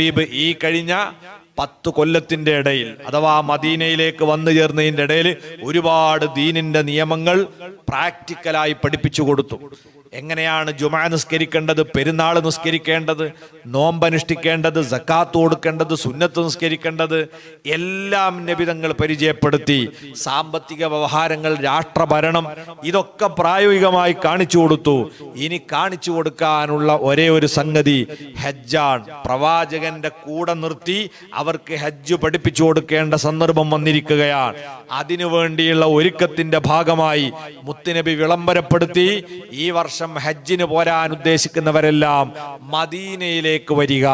ഹബീബ് ഈ കഴിഞ്ഞ പത്ത് കൊല്ലത്തിന്റെ ഇടയിൽ അഥവാ മദീനയിലേക്ക് വന്നു ചേർന്നതിന്റെ ഇടയിൽ ഒരുപാട് ദീനിന്റെ നിയമങ്ങൾ പ്രാക്ടിക്കലായി പഠിപ്പിച്ചു കൊടുത്തു. എങ്ങനെയാണ് ജുമാ നിസ്കരിക്കേണ്ടത് പെരുന്നാൾ നിസ്കരിക്കേണ്ടത് നോമ്പനുഷ്ഠിക്കേണ്ടത് സക്കാത്ത് കൊടുക്കേണ്ടത് സുന്നത്ത് നിസ്കരിക്കേണ്ടത് എല്ലാം നബിതങ്ങൾ പരിചയപ്പെടുത്തി. സാമ്പത്തിക വ്യവഹാരങ്ങൾ രാഷ്ട്രഭരണം ഇതൊക്കെ പ്രായോഗികമായി കാണിച്ചു കൊടുത്തു. ഇനി കാണിച്ചു കൊടുക്കാനുള്ള ഒരേ ഒരു സംഗതി ഹജ്ജാൻ പ്രവാചകന്റെ കൂടെ നിർത്തി അവർക്ക് ഹജ്ജ് പഠിപ്പിച്ചു കൊടുക്കേണ്ട സന്ദർഭം വന്നിരിക്കുകയാണ്. അതിനു വേണ്ടിയുള്ള ഒരുക്കത്തിന്റെ ഭാഗമായി മുത്തുനബി വിളംബരപ്പെടുത്തി ഈ വർഷം ഹജ്ജിന് പോരാൻ ഉദ്ദേശിക്കുന്നവരെല്ലാം മദീനയിലേക്ക് വരിക.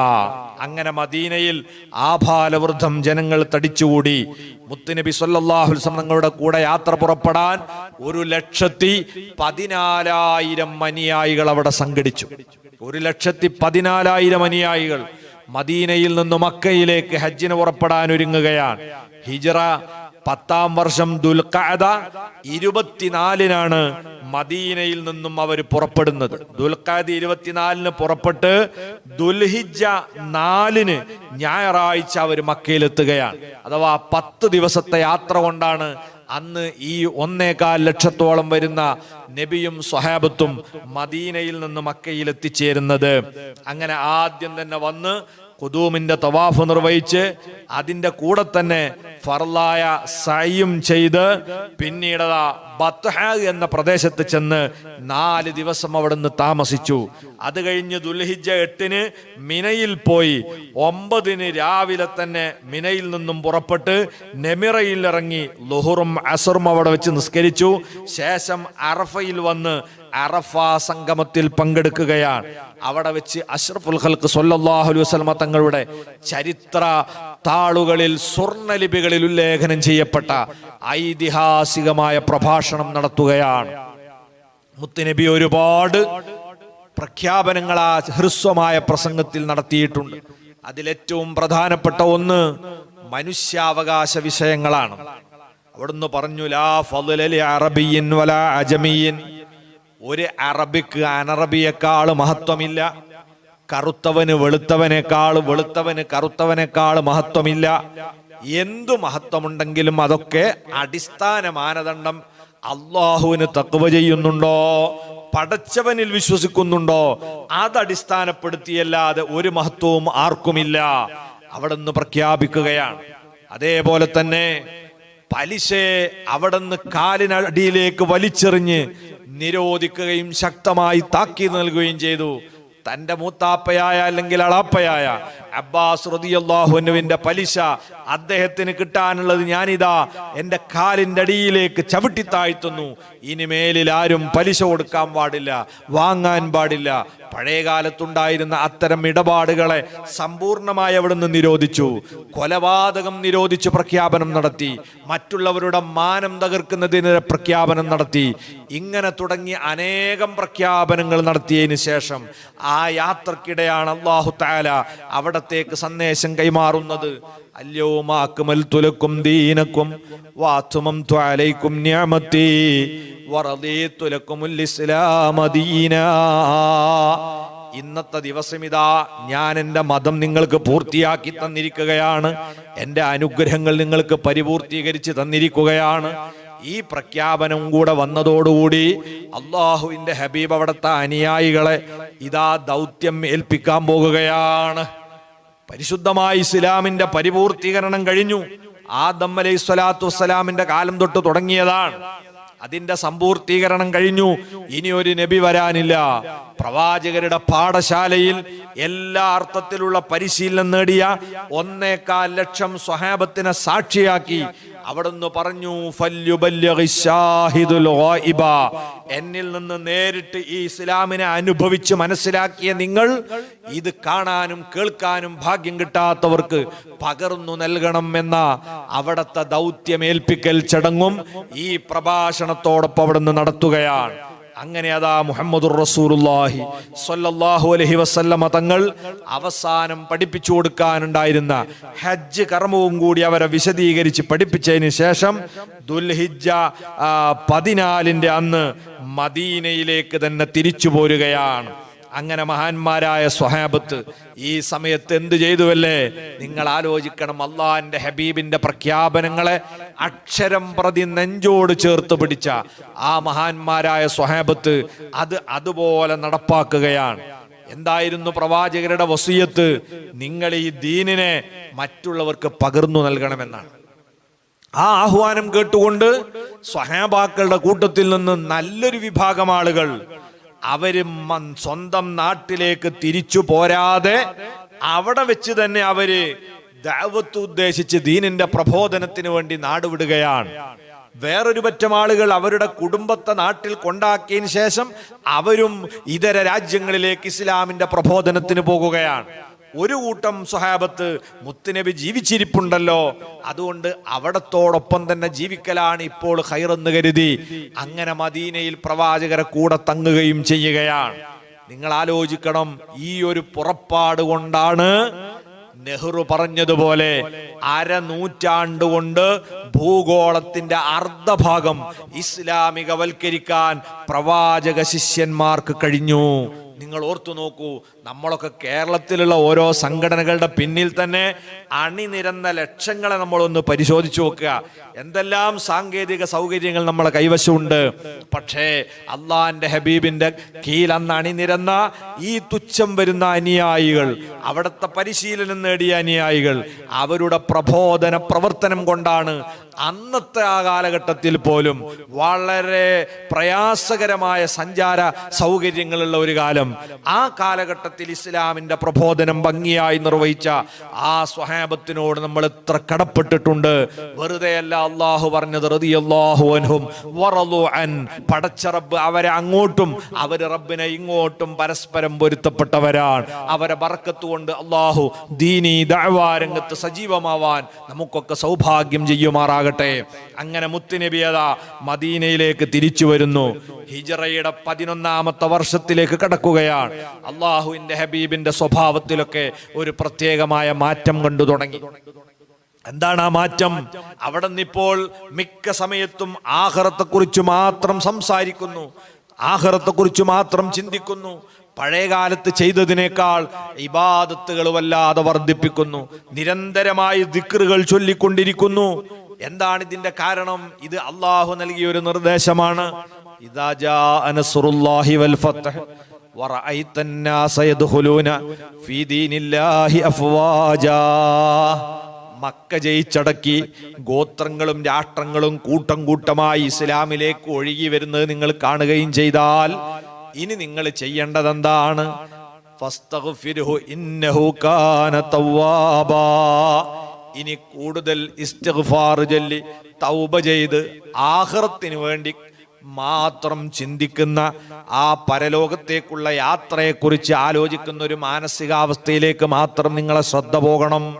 അങ്ങനെ മദീനയിൽ ആഭാലവൃദ്ധം ജനങ്ങൾ തടിച്ചുകൂടി മുത്തുനബി സല്ലാഹു തങ്ങളുടെ കൂടെ യാത്ര പുറപ്പെടാൻ ഒരു ലക്ഷത്തി പതിനാലായിരം അനുയായികൾ അവിടെ സംഘടിച്ചു. ഒരു ലക്ഷത്തി പതിനാലായിരം അനുയായികൾ മദീനയിൽ നിന്ന് മക്കയിലേക്ക് ഹജ്ജിന് പുറപ്പെടാൻ ഒരുങ്ങുകയാണ്. ഹിജറ പത്താം വർഷം ദുൽഖഅദ ഇരുപത്തിനാലിനാണ് മദീനയിൽ നിന്നും അവർ പുറപ്പെടുന്നത്. ദുൽഖാദ് ഇരുപത്തിനാലിന് പുറപ്പെട്ട് ദുൽഹിജ നാലിന് ഞായറാഴ്ച അവർ മക്കയിലെത്തുകയാണ്. അഥവാ പത്ത് ദിവസത്തെ യാത്ര കൊണ്ടാണ് അന്ന് ഈ ഒന്നേകാൽ ലക്ഷത്തോളം വരുന്ന നബിയും സ്വഹാബത്തും മദീനയിൽ നിന്ന് മക്കയിൽ എത്തിച്ചേരുന്നത് അങ്ങനെ ആദ്യം തന്നെ വന്ന് കുതൂമിന്റെ തവാഫ് നിർവഹിച്ച് അതിന്റെ കൂടെ തന്നെ ഫർലായ സയും ചെയ്ത് പിന്നീട് ബത്ഹ എന്ന പ്രദേശത്ത് ചെന്ന് നാല് ദിവസം അവിടുന്ന് താമസിച്ചു. അത് കഴിഞ്ഞ് ദുൽഹിജ എട്ടിന് മിനയിൽ പോയി. ഒമ്പതിന് രാവിലെ തന്നെ മിനയിൽ നിന്നും പുറപ്പെട്ട് നെമിറയിൽ ഇറങ്ങി ലുഹുറും അസറും അവിടെ വെച്ച് നിസ്കരിച്ചു. ശേഷം അറഫയിൽ വന്ന് അറഫ സംഗമത്തിൽ പങ്കെടുക്കുകയാണ്. അവിടെ വെച്ച് അഷ്റഫുൽ ഹൽക്ക് സൊല്ലാഹു അലൈഹി വസല്ലമ തങ്ങളുടെ ചരിത്ര താളുകളിൽ സ്വർണലിപികളിൽ ഉല്ലേഖനം ചെയ്യപ്പെട്ട ഐതിഹാസികമായ പ്രഭാഷണം നടത്തുകയാണ്. മുത്തുനബി ഒരുപാട് പ്രഖ്യാപനങ്ങൾ ആ ഹ്രസ്വമായ പ്രസംഗത്തിൽ നടത്തിയിട്ടുണ്ട്. അതിലേറ്റവും പ്രധാനപ്പെട്ട ഒന്ന് മനുഷ്യാവകാശ വിഷയങ്ങളാണ്. അവിടുന്ന് പറഞ്ഞു ലാ ഫലി അറബിയൻ വല അജമിയൻ ഒരു അറബിക്ക് അനറബിയേക്കാൾ മഹത്വമില്ല. കറുത്തവന് വെളുത്തവനേക്കാൾ വെളുത്തവന് കറുത്തവനേക്കാൾ മഹത്വമില്ല. എന്തു മഹത്വമുണ്ടെങ്കിലും അതൊക്കെ അടിസ്ഥാന മാനദണ്ഡം അള്ളാഹുവിന് തക്കുവ ചെയ്യുന്നുണ്ടോ? പടച്ചവനിൽ വിശ്വസിക്കുന്നുണ്ടോ? അത് അടിസ്ഥാനപ്പെടുത്തിയല്ലാതെ ഒരു മഹത്വവും ആർക്കുമില്ല. അവിടെ നിന്ന് പ്രഖ്യാപിക്കുകയാണ്. അതേപോലെ തന്നെ പലിശയെ നിന്ന് കാലിനടിയിലേക്ക് വലിച്ചെറിഞ്ഞ് നിരോധിക്കുകയും ശക്തമായി താക്കീത് നൽകുകയും ചെയ്തു. തന്റെ മൂത്താപ്പയായ അല്ലെങ്കിൽ അളാപ്പയായ അബ്ബാസ് റതിയല്ലാഹുനുവിന്റെ പലിശ അദ്ദേഹത്തിന് കിട്ടാനുള്ളത് ഞാനിതാ എന്റെ കാലിന്റെ അടിയിലേക്ക് ചവിട്ടി താഴ്ത്തുന്നു. ഇനിമേലിൽ ആരും പലിശ കൊടുക്കാൻ പാടില്ല വാങ്ങാൻ പാടില്ല. പഴയ കാലത്തുണ്ടായിരുന്ന അത്തരം ഇടപാടുകളെ സമ്പൂർണമായി അവിടുന്ന് നിരോധിച്ചു. കൊലപാതകം നിരോധിച്ച് പ്രഖ്യാപനം നടത്തി. മറ്റുള്ളവരുടെ മാനം തകർക്കുന്നതിനെതിരെ പ്രഖ്യാപനം നടത്തി. ഇങ്ങനെ തുടങ്ങി അനേകം പ്രഖ്യാപനങ്ങൾ നടത്തിയതിന് ശേഷം ആ യാത്രക്കിടെയാണ് അള്ളാഹു താല അവിടത്തേക്ക് സന്ദേശം കൈമാറുന്നത്. അക്മൽ തുലക്കും ദീനക്കും വാത്തുമം ത്വാലയ്ക്കും ഞാമത്തി വറദീത്തുലക്കുമുൽ ഇസ്ലാമ ദീനാ. ഇന്നത്തെ ദിവസം ഇതാ ഞാൻ എന്റെ മതം നിങ്ങൾക്ക് പൂർത്തിയാക്കി തന്നിരിക്കുകയാണ്. എന്റെ അനുഗ്രഹങ്ങൾ നിങ്ങൾക്ക് പരിപൂർത്തീകരിച്ച് തന്നിരിക്കുകയാണ്. ഈ പ്രഖ്യാപനം കൂടെ വന്നതോടുകൂടി അള്ളാഹുവിന്റെ ഹബീബ് അവിടുത്തെ അനുയായികളെ ഇതാ ദൗത്യം ഏൽപ്പിക്കാൻ പോകുകയാണ്. പരിശുദ്ധമായ ഇസ്ലാമിന്റെ പരിപൂർത്തീകരണം കഴിഞ്ഞു. ആദം അലൈഹി സ്വലാത്തു വസ്സലാമിന്റെ കാലം തൊട്ട് തുടങ്ങിയതാണ്. അതിന്റെ സമ്പൂർത്തീകരണം കഴിഞ്ഞു. ഇനി ഒരു നബി വരാനില്ല. പ്രവാചകരുടെ പാഠശാലയിൽ എല്ലാ അർത്ഥത്തിലുള്ള പരിശീലനം നേടിയ ഒന്നേകാൽ ലക്ഷം സ്വഹാബത്തിനെ സാക്ഷിയാക്കി അവിടുന്ന് പറഞ്ഞു. എന്നിൽ നിന്ന് നേരിട്ട് ഈ ഇസ്ലാമിനെ അനുഭവിച്ച് മനസ്സിലാക്കിയ നിങ്ങൾ ഇത് കാണാനും കേൾക്കാനും ഭാഗ്യം കിട്ടാത്തവർക്ക് പകർന്നു നൽകണം എന്ന അവിടത്തെ ദൗത്യമേൽപ്പിക്കൽ ചടങ്ങും ഈ പ്രഭാഷണത്തോടൊപ്പം അവിടുന്ന് നടത്തുകയാണ് അങ്ങനെ അതാ മുഹമ്മദുർ റസൂലുള്ളാഹി സ്വല്ലല്ലാഹു അലൈഹി വസല്ലമ തങ്ങൾ അവസാനം പഠിപ്പിച്ചു കൊടുക്കാനുണ്ടായിരുന്ന ഹജ്ജ് കർമ്മവും കൂടി അവരെ വിശദീകരിച്ച് പഠിപ്പിച്ചതിന് ശേഷം ദുൽഹിജ പതിനാലിന്റെ അന്ന് മദീനയിലേക്ക് തന്നെ തിരിച്ചു പോരുകയാണ്. അങ്ങനെ മഹാന്മാരായ സ്വഹാബത്ത് ഈ സമയത്ത് എന്ത് ചെയ്തുവല്ലേ? നിങ്ങൾ ആലോചിക്കണം അള്ളാഹിന്റെ ഹബീബിന്റെ പ്രഖ്യാപനങ്ങളെ അക്ഷരം പ്രതി നെഞ്ചോട് ചേർത്ത് പിടിച്ച ആ മഹാന്മാരായ സ്വഹാബത്ത് അത് അതുപോലെ നടപ്പാക്കുകയാണ്. എന്തായിരുന്നു പ്രവാചകരുടെ വസീയത്ത്? നിങ്ങൾ ഈ ദീനിനെ മറ്റുള്ളവർക്ക് പകർന്നു നൽകണമെന്നാണ്. ആ ആഹ്വാനം കേട്ടുകൊണ്ട് സ്വഹാബാക്കളുടെ കൂട്ടത്തിൽ നിന്ന് നല്ലൊരു വിഭാഗം ആളുകൾ അവർ സ്വന്തം നാട്ടിലേക്ക് തിരിച്ചു പോരാതെ അവിടെ വെച്ച് തന്നെ അവർ ദാവത്ത് ഉദ്ദേശിച്ച് ദീനിന്റെ പ്രബോധനത്തിന് വേണ്ടി നാടുവിടുകയാണ് വേറൊരു പറ്റം ആളുകൾ അവരുടെ കുടുംബത്തെ നാട്ടിൽ കൊണ്ടാക്കിയതിന് ശേഷം അവരും ഇതര രാജ്യങ്ങളിലേക്ക് ഇസ്ലാമിന്റെ പ്രബോധനത്തിന് പോകുകയാണ്. ഒരു കൂട്ടം സ്വഹാബത്ത് മുത്തുനബി ജീവിച്ചിരിപ്പുണ്ടല്ലോ. അതുകൊണ്ട് അവിടത്തോടൊപ്പം തന്നെ ജീവിക്കലാണ് ഇപ്പോൾ ഹൈറെന്ന് കരുതി. അങ്ങനെ മദീനയിൽ പ്രവാചകരെ കൂടെ തങ്ങുകയും ചെയ്യുകയാണ്. നിങ്ങൾ ആലോചിക്കണം ഈ ഒരു പുറപ്പാട് കൊണ്ടാണ് നെഹ്റു പറഞ്ഞതുപോലെ അരനൂറ്റാണ്ട് കൊണ്ട് ഭൂഗോളത്തിന്റെ അർദ്ധഭാഗം ഇസ്ലാമികവൽക്കരിക്കാൻ പ്രവാചക ശിഷ്യന്മാർക്ക് കഴിഞ്ഞു. നിങ്ങൾ ഓർത്തു നോക്കൂ നമ്മളൊക്കെ കേരളത്തിലുള്ള ഓരോ സംഘടനകളുടെ പിന്നിൽ തന്നെ അണിനിരന്ന ലക്ഷങ്ങളെ നമ്മളൊന്ന് പരിശോധിച്ചു നോക്കുക. എന്തെല്ലാം സാങ്കേതിക സൗകര്യങ്ങൾ നമ്മളെ കൈവശമുണ്ട്. പക്ഷേ അള്ളാന്റെ ഹബീബിന്റെ കീഴന്ന് അണിനിരന്ന ഈ തുച്ഛം വരുന്ന അനുയായികൾ അവിടുത്തെ പരിശീലനം നേടിയ അനുയായികൾ അവരുടെ പ്രബോധന പ്രവർത്തനം കൊണ്ടാണ് അന്നത്തെ ആ കാലഘട്ടത്തിൽ പോലും വളരെ പ്രയാസകരമായ സഞ്ചാര സൗകര്യങ്ങളുള്ള ഒരു കാലം. ആ കാലഘട്ടത്തിൽ ഇസ്ലാമിന്റെ പ്രബോധനം ഭംഗിയായി നിർവഹിച്ച ആ സ്വഹാബത്തിനോട് നമ്മൾ എത്ര കടപ്പെട്ടിട്ടുണ്ട്. വെറുതെ അല്ല അള്ളാഹു പറഞ്ഞത് അൻ പടച്ച റബ്ബ് അവരെ അങ്ങോട്ടും അവർ റബ്ബിനെ ഇങ്ങോട്ടും പരസ്പരം പൊരുത്തപ്പെട്ടവരാണ്. അവരെ ബർക്കത്ത് കൊണ്ട് അള്ളാഹു ദീനി ദഅവാ രംഗത്ത് സജീവമാവാൻ നമുക്കൊക്കെ സൗഭാഗ്യം ചെയ്യുമാറാകട്ടെ. അങ്ങനെ മുത്തുനബിയത മദീനയിലേക്ക് തിരിച്ചു വരുന്നു. ഹിജറയുടെ പതിനൊന്നാമത്തെ വർഷത്തിലേക്ക് കടക്കുകയാണ്. അള്ളാഹുവിന്റെ ഹബീബിന്റെ സ്വഭാവത്തിലൊക്കെ ഒരു പ്രത്യേകമായ മാറ്റം കണ്ടു തുടങ്ങി. എന്താണ് ആ മാറ്റം? അവിടെ നിന്നിപ്പോൾ മിക്ക സമയത്തും ആഹ്റത്തെക്കുറിച്ച് മാത്രം സംസാരിക്കുന്നു ആഹ്റത്തെക്കുറിച്ച് മാത്രം ചിന്തിക്കുന്നു പഴയകാലത്ത് ചെയ്തതിനേക്കാൾ ഇബാദത്തുകൾ വല്ലാതെ വർദ്ധിപ്പിക്കുന്നു നിരന്തരമായി ദിക്റുകൾ ചൊല്ലിക്കൊണ്ടിരിക്കുന്നു. എന്താണ് ഇതിന്റെ കാരണം? ഇത് അള്ളാഹു നൽകിയ ഒരു നിർദ്ദേശമാണ്. ഇതാജാ അനസുറുല്ലാഹി വൽ ഫത്ഹ്. ورأيت الناس يدخلون في دين الله أفواجا മക്ക ജയിച്ചടക്കി ഗോത്രങ്ങളും രാഷ്ട്രങ്ങളും കൂട്ടം കൂട്ടമായി ഇസ്ലാമിലേക്ക് ഒഴുകി വരുന്നത് നിങ്ങൾ കാണുകയും ചെയ്താൽ ഇനി നിങ്ങൾ ചെയ്യേണ്ടത് എന്താണ് ഫസ്തഗ്ഫിർഹു ഇന്നഹു കാന തവ്വാബാ. ഇനി കൂടുതൽ ഇസ്തിഗ്ഫാർ ചൊല്ലി തൗബ ചെയ്ത് ആഖിറത്തിന് വേണ്ടി മാത്രം ചിന്തിക്കുന്ന ആ പരലോകത്തേക്കുള്ള യാത്രയെക്കുറിച്ച് ആലോചിക്കുന്ന ഒരു മാനസികാവസ്ഥയിലേക്ക് മാത്രം നിങ്ങളെ ശ്രദ്ധ പോകണം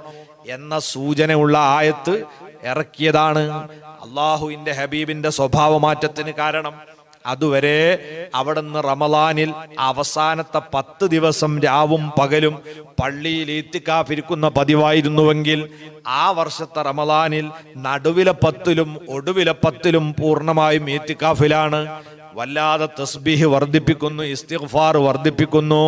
എന്ന സൂചനയുള്ള ആയത്ത് ഇറക്കിയതാണ് അള്ളാഹുവിന്റെ ഹബീബിന്റെ സ്വഭാവമാറ്റത്തിന് കാരണം. അതുവരെ അവിടുന്ന് റമലാനിൽ അവസാനത്തെ പത്ത് ദിവസം രാവും പകലും പള്ളിയിൽ ഈത്തിക്കാഫിരിക്കുന്ന പതിവായിരുന്നുവെങ്കിൽ ആ വർഷത്തെ റമലാനിൽ നടുവിലെ പത്തിലും ഒടുവിലെ പത്തിലും പൂർണമായും ഈത്തിക്കാഫിലാണ് വല്ലാതെ തസ്ബീഹ് വർദ്ധിപ്പിക്കുന്നു ഇസ്തിഗ്ഫാർ വർദ്ധിപ്പിക്കുന്നു.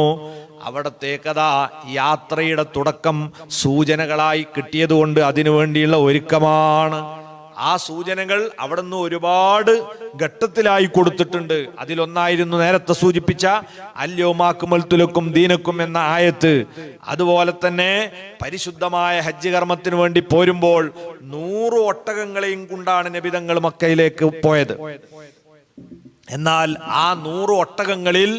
അവിടത്തേക്കതാ യാത്രയുടെ തുടക്കം സൂചനകളായി കിട്ടിയതുകൊണ്ട് അതിനുവേണ്ടിയുള്ള ഒരുക്കമാണ്. ആ സൂചനകൾ അവിടെ നിന്ന് ഒരുപാട് ഘട്ടത്തിലായി കൊടുത്തിട്ടുണ്ട്. അതിലൊന്നായിരുന്നു നേരത്തെ സൂചിപ്പിച്ച അല്യോമാക്കുമൽ തുലക്കും ദീനക്കും എന്ന ആയത്ത്. അതുപോലെ തന്നെ പരിശുദ്ധമായ ഹജ്ജ് കർമ്മത്തിന് വേണ്ടി പോരുമ്പോൾ നൂറ് ഒട്ടകങ്ങളെയും കൊണ്ടാണ് നബിതങ്ങൾ മക്കയിലേക്ക് പോയത്. എന്നാൽ ആ നൂറ് ഒട്ടകങ്ങളിൽ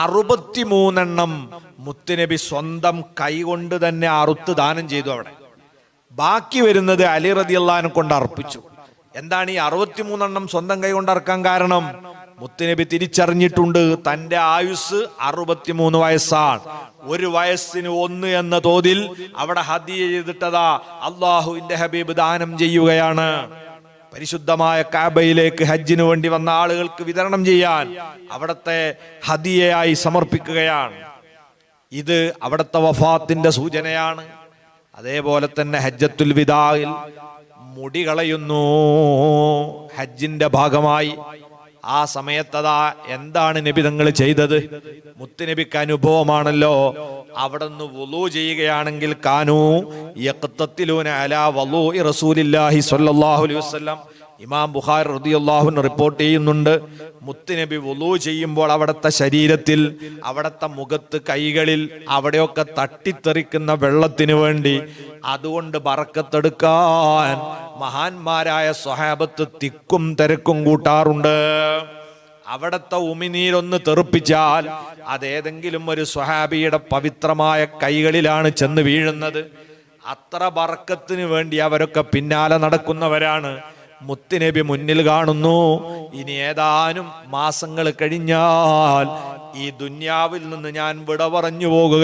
അറുപത്തിമൂന്നെണ്ണം മുത്തുനബി സ്വന്തം കൈകൊണ്ട് തന്നെ അറുത്ത് ദാനം ചെയ്തു അവിടെ. ബാക്കി വരുന്നത് അലി റതി അള്ളഹാനെ കൊണ്ട് അർപ്പിച്ചു. എന്താണ് ഈ അറുപത്തിമൂന്നെണ്ണം സ്വന്തം കൈ കൊണ്ട് അർക്കാൻ കാരണം? മുത്തുനബി തിരിച്ചറിഞ്ഞിട്ടുണ്ട് തന്റെ ആയുസ് അറുപത്തിമൂന്ന് വയസ്സാണ്. ഒരു വയസ്സിന് ഒന്ന് എന്ന തോതിൽ അവിടെ ഹദിയ ചെയ്തിട്ടതാ അള്ളാഹുവിന്റെ ഹബീബ് ദാനം ചെയ്യുകയാണ്. പരിശുദ്ധമായ കാബയിലേക്ക് ഹജ്ജിന് വേണ്ടി വന്ന ആളുകൾക്ക് വിതരണം ചെയ്യാൻ അവിടത്തെ ഹദിയയായി സമർപ്പിക്കുകയാണ്. ഇത് അവിടത്തെ വഫാത്തിന്റെ സൂചനയാണ്. അതേപോലെ തന്നെ ഹജ്ജത്തുൽ വിദായിൽ മുടി കളയുന്നു. ഹജ്ജിന്റെ ഭാഗമായി. ആ സമയത്തതാ എന്താണ് നബി തങ്ങൾ ചെയ്തത്? മുത്തുനബിക്ക് അനുഭവമാണല്ലോ. അവിടെ നിന്ന് വലു ചെയ്യുകയാണെങ്കിൽ കാനു യഖ്തത്തിലൂന അലാ വളു റസൂലില്ലാഹി സ്വല്ലല്ലാഹു അലൈഹി വസല്ലം ഇമാം ബുഖാർ റളിയല്ലാഹു റിപ്പോർട്ട് ചെയ്യുന്നുണ്ട്. മുത്തുനബി വുളു ചെയ്യുമ്പോൾ അവിടുത്തെ ശരീരത്തിൽ അവിടുത്തെ മുഖത്ത് കൈകളിൽ അവിടെയൊക്കെ തട്ടിത്തെറിക്കുന്ന വെള്ളത്തിന് വേണ്ടി അതുകൊണ്ട് ബറക്കത്തെടുക്കാൻ മഹാന്മാരായ സ്വഹാബത്ത് തിക്കും തിരക്കും കൂട്ടാറുണ്ട്. അവിടത്തെ ഉമിനീരൊന്ന് തെറുപ്പിച്ചാൽ അതേതെങ്കിലും ഒരു സ്വഹാബിയുടെ പവിത്രമായ കൈകളിലാണ് ചെന്ന് വീഴുന്നത്. അത്ര ബറക്കത്തിന് വേണ്ടി അവരൊക്കെ പിന്നാലെ നടക്കുന്നവരാണ്. മുത്തുനബി മുന്നിൽ കാണുന്നു. ഇനി ഏതാനും മാസങ്ങൾ കഴിഞ്ഞാൽ ഈ ദുന്യാവിൽ നിന്ന് ഞാൻ വിട പറഞ്ഞു പോകുക.